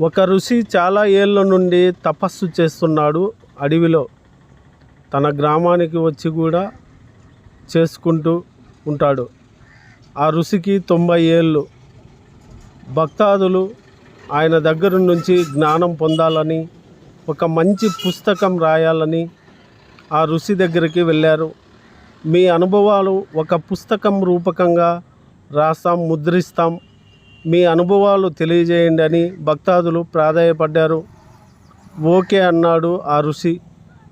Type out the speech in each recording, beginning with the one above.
ఒక ఋషి చాలా ఏళ్ళ నుండి తపస్సు చేస్తున్నాడు. అడవిలో తన గ్రామానికి వచ్చి కూడా చేసుకుంటూ ఉంటాడు. ఆ ఋషికి తొంభై ఏళ్ళు. భక్తాదులు ఆయన దగ్గర నుంచి జ్ఞానం పొందాలని ఒక మంచి పుస్తకం రాయాలని ఆ ఋషి దగ్గరికి వెళ్ళారు. మీ అనుభవాలు ఒక పుస్తకం రూపకంగా రాస్తాం ముద్రిస్తాం. మీ అనుభవాలు తెలియజేయండి అని భక్తాదులు ప్రాధాయపడ్డారు. ఓకే అన్నాడు ఆ ఋషి.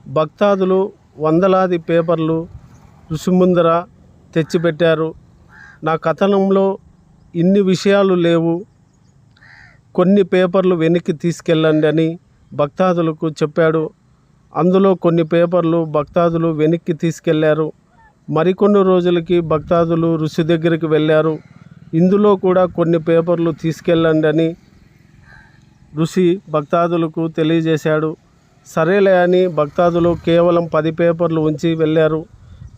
భక్తాదులు వందలాది పేపర్లు ఋషి ముందర తెచ్చిపెట్టారు. నా కథనంలో ఇన్ని విషయాలు లేవు. కొన్ని పేపర్లు వెనక్కి తీసుకెళ్ళండి అని భక్తాదులకు చెప్పాడు. అందులో కొన్ని పేపర్లు భక్తాదులు వెనక్కి తీసుకెళ్ళారు. మరికొన్ని రోజులకి భక్తాదులు ఋషి దగ్గరికి వెళ్ళారు. ఇందులో కూడా కొన్ని పేపర్లు తీసుకెళ్ళండి అని ఋషి భక్తాదులకు తెలియజేశాడు. సరేలే అని భక్తాదులు కేవలం పది పేపర్లు ఉంచి వెళ్ళారు.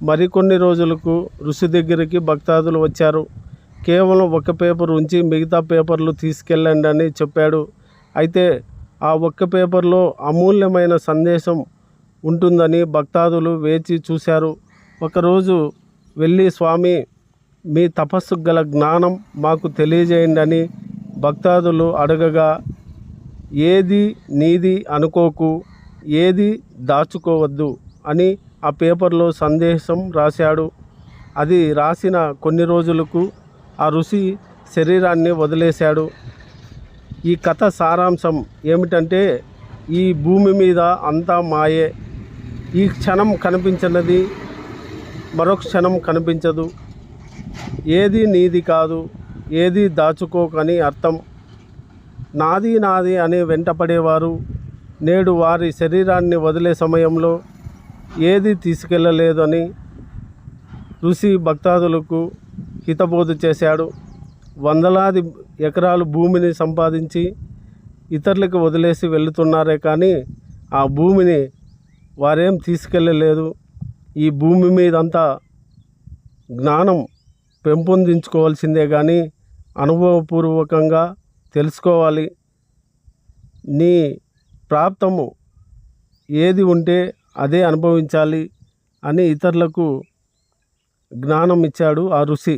మరికొన్ని రోజులకు ఋషి దగ్గరికి భక్తాదులు వచ్చారు. కేవలం ఒక పేపర్ ఉంచి మిగతా పేపర్లు తీసుకెళ్ళండి అని చెప్పాడు. అయితే ఆ ఒక్క పేపర్లో అమూల్యమైన సందేశం ఉంటుందని భక్తాదులు వేచి చూశారు. ఒకరోజు వెళ్ళి స్వామి మీ తపస్సు గల జ్ఞానం మాకు తెలియజేయండి అని భక్తాదులు అడగగా ఏది నీది అనుకోకు ఏది దాచుకోవద్దు అని ఆ పేపర్లో సందేశం రాశాడు. అది రాసిన కొన్ని రోజులకు ఆ ఋషి శరీరాన్ని వదిలేశాడు. ఈ కథ సారాంశం ఏమిటంటే ఈ భూమి మీద అంతా మాయే. ఈ క్షణం కనిపించినది మరొక క్షణం కనిపించదు. ఏది నీది కాదు ఏది దాచుకోకని అర్థం. నాది నాది అని వెంటపడేవారు. నేడు వారి శరీరాన్ని వదిలే సమయంలో ఏది తీసుకెళ్ళలేదని ఋషి భక్తాదులకు హితబోధ చేశాడు. వందలాది ఎకరాలు భూమిని సంపాదించి ఇతరులకు వదిలేసి వెళుతున్నారే కానీ ఆ భూమిని వారేం తీసుకెళ్ళలేదు ఈ భూమి మీదంతా జ్ఞానం పెంపొందించుకోవాల్సిందే కానీ అనుభవపూర్వకంగా తెలుసుకోవాలి. నీ ప్రాప్తము ఏది ఉంటే అదే అనుభవించాలి అని ఇతరులకు జ్ఞానం ఇచ్చాడు ఆ ఋషి.